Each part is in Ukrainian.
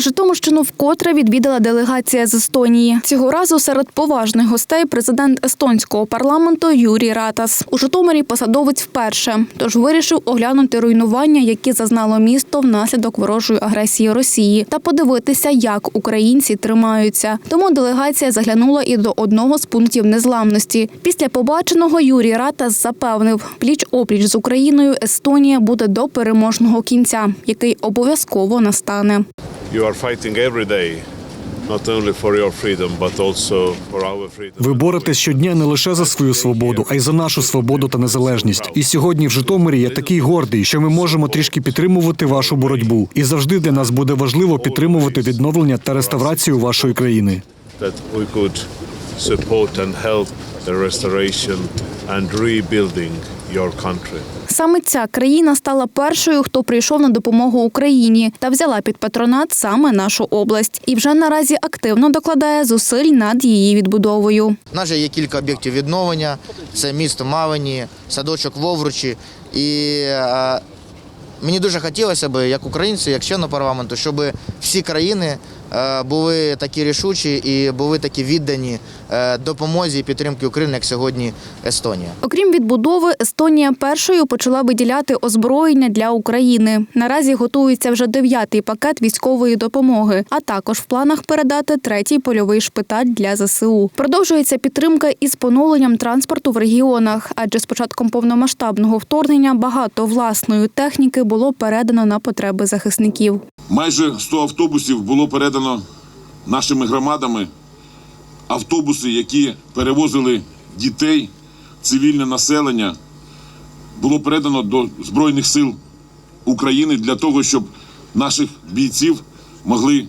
Житомирщину вкотре відвідала делегація з Естонії. Цього разу серед поважних гостей президент естонського парламенту Юрій Ратас. У Житомирі посадовець вперше, тож вирішив оглянути руйнування, які зазнало місто внаслідок ворожої агресії Росії, та подивитися, як українці тримаються. Тому делегація заглянула і до одного з пунктів незламності. Після побаченого Юрій Ратас запевнив, пліч опліч з Україною Естонія буде до переможного кінця, який обов'язково настане. You are fighting every day. Ви боретесь щодня не лише за свою свободу, а й за нашу свободу та незалежність. І сьогодні в Житомирі я такий гордий, що ми можемо трішки підтримувати вашу боротьбу. І завжди для нас буде важливо підтримувати відновлення та реставрацію вашої країни. And rebuilding your country. Саме ця країна стала першою, хто прийшов на допомогу Україні та взяла під патронат саме нашу область. І вже наразі активно докладає зусиль над її відбудовою. У нас є кілька об'єктів відновлення. Це місто Мавині, садочок Вовручі. І е, мені дуже хотілося б, як українцю, як члену парламенту, щоб всі країни були такі рішучі і були такі віддані е, допомозі і підтримки України, як сьогодні Естонія. Окрім відбудови, Естонія першою почала виділяти озброєння для України. Наразі готується вже дев'ятий пакет військової допомоги, а також в планах передати третій польовий шпиталь для ЗСУ. Продовжується підтримка із поновленням транспорту в регіонах, адже з початком повномасштабного вторгнення багато власної техніки було передано на потреби захисників. Майже 100 автобусів було передано нашими громадами. Автобуси, які перевозили дітей, цивільне населення, було передано до Збройних сил України для того, щоб наших бійців могли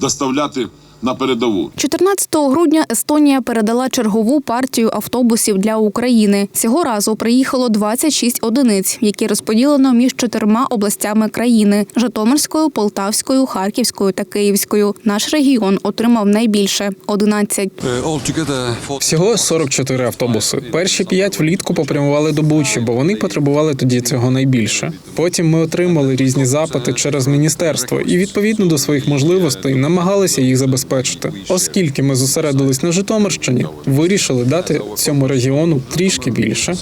доставляти на передову. 14 грудня Естонія передала чергову партію автобусів для України. Цього разу приїхало 26 одиниць, які розподілено між чотирма областями країни: Житомирською, Полтавською, Харківською та Київською. Наш регіон отримав найбільше 11. Всього 44 автобуси. Перші п'ять влітку попрямували до Бучі, бо вони потребували тоді цього найбільше. Потім ми отримали різні запити через міністерство і відповідно до своїх можливостей намагалися їх забезпечити. Оскільки ми зосередились на Житомирщині, вирішили дати цьому регіону трішки більше.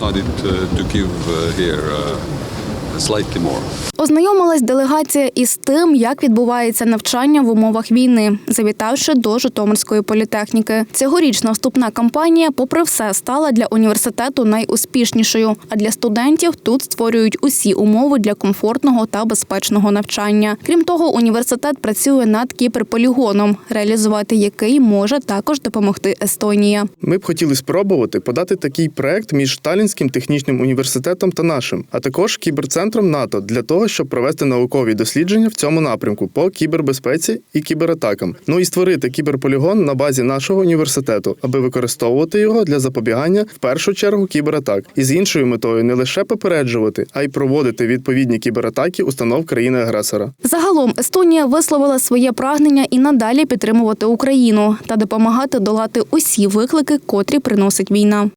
Slightly more. Ознайомилась делегація із тим, як відбувається навчання в умовах війни, завітавши до Житомирської політехніки. Цьогорічна вступна кампанія, попри все, стала для університету найуспішнішою. А для студентів тут створюють усі умови для комфортного та безпечного навчання. Крім того, університет працює над кіберполігоном, реалізувати який може також допомогти Естонія. Ми б хотіли спробувати подати такий проект між Талінським технічним університетом та нашим, а також кіберцентром НАТО для того, щоб провести наукові дослідження в цьому напрямку по кібербезпеці і кібератакам. Ну і створити кіберполігон на базі нашого університету, аби використовувати його для запобігання в першу чергу кібератак, і з іншою метою не лише попереджувати, а й проводити відповідні кібератаки установ країни-агресора. Загалом Естонія висловила своє прагнення і надалі підтримувати Україну та допомагати долати усі виклики, котрі приносить війна.